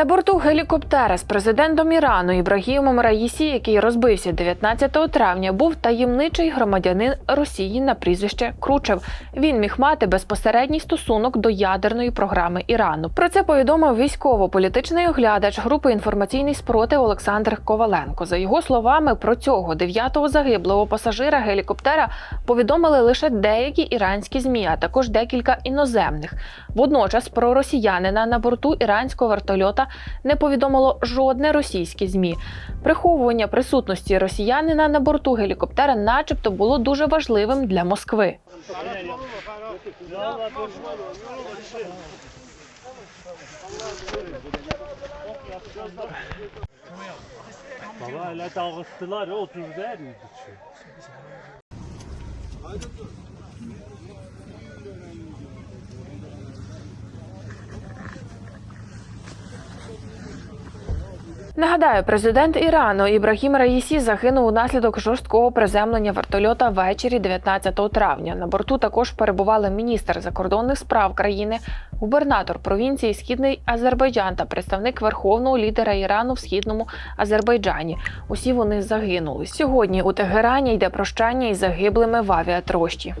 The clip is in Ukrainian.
На борту гелікоптера з президентом Ірану Ібрагімом Раїсі, який розбився 19 травня, був таємничий громадянин Росії на прізвище Кручев. Він міг мати безпосередній стосунок до ядерної програми Ірану. Про це повідомив військово-політичний оглядач групи інформаційний спротив Олександр Коваленко. За його словами, про цього дев'ятого загиблого пасажира гелікоптера повідомили лише деякі іранські змі, а також декілька іноземних. Водночас про росіянина на борту іранського вертольота не повідомило жодне російське змі. Приховування присутності росіянина на борту гелікоптера, начебто, було дуже важливим для Москви. Нагадаю, президент Ірану Ібрагім Раїсі загинув унаслідок жорсткого приземлення вертольота ввечері 19 травня. На борту також перебували міністр закордонних справ країни, губернатор провінції Східний Азербайджан та представник верховного лідера Ірану в східному Азербайджані. Усі вони загинули. Сьогодні у Тегерані йде прощання із загиблими в авіатрощі.